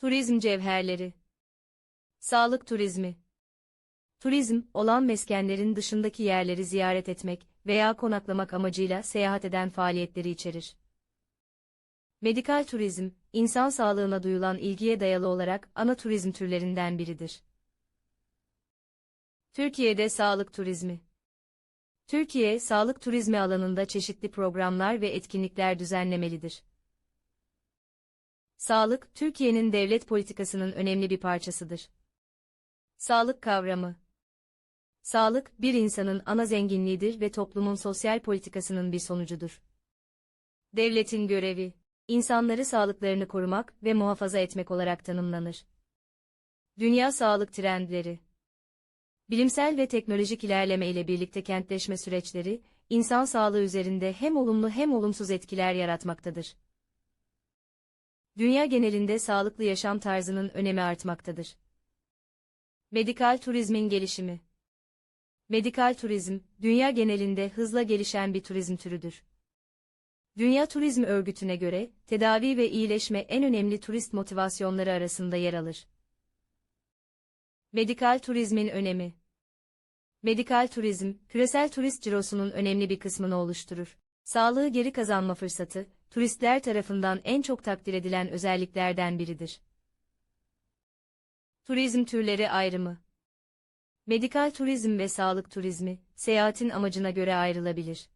Turizm cevherleri. Sağlık turizmi. Turizm, olan meskenlerin dışındaki yerleri ziyaret etmek veya konaklamak amacıyla seyahat eden faaliyetleri içerir. Medikal turizm, insan sağlığına duyulan ilgiye dayalı olarak ana turizm türlerinden biridir. Türkiye'de sağlık turizmi. Türkiye, sağlık turizmi alanında çeşitli programlar ve etkinlikler düzenlemelidir. Sağlık, Türkiye'nin devlet politikasının önemli bir parçasıdır. Sağlık kavramı Sağlık, bir insanın ana zenginliğidir ve toplumun sosyal politikasının bir sonucudur. Devletin görevi, insanları sağlıklarını korumak ve muhafaza etmek olarak tanımlanır. Dünya sağlık trendleri Bilimsel ve teknolojik ilerleme ile birlikte kentleşme süreçleri, insan sağlığı üzerinde hem olumlu hem olumsuz etkiler yaratmaktadır. Dünya genelinde sağlıklı yaşam tarzının önemi artmaktadır. Medikal turizmin gelişimi Medikal turizm, dünya genelinde hızla gelişen bir turizm türüdür. Dünya Turizm Örgütü'ne göre, tedavi ve iyileşme en önemli turist motivasyonları arasında yer alır. Medikal turizmin önemi Medikal turizm, küresel turist cirosunun önemli bir kısmını oluşturur. Sağlığı geri kazanma fırsatı, turistler tarafından en çok takdir edilen özelliklerden biridir. Turizm türleri ayrımı Medikal turizm ve sağlık turizmi, seyahatin amacına göre ayrılabilir.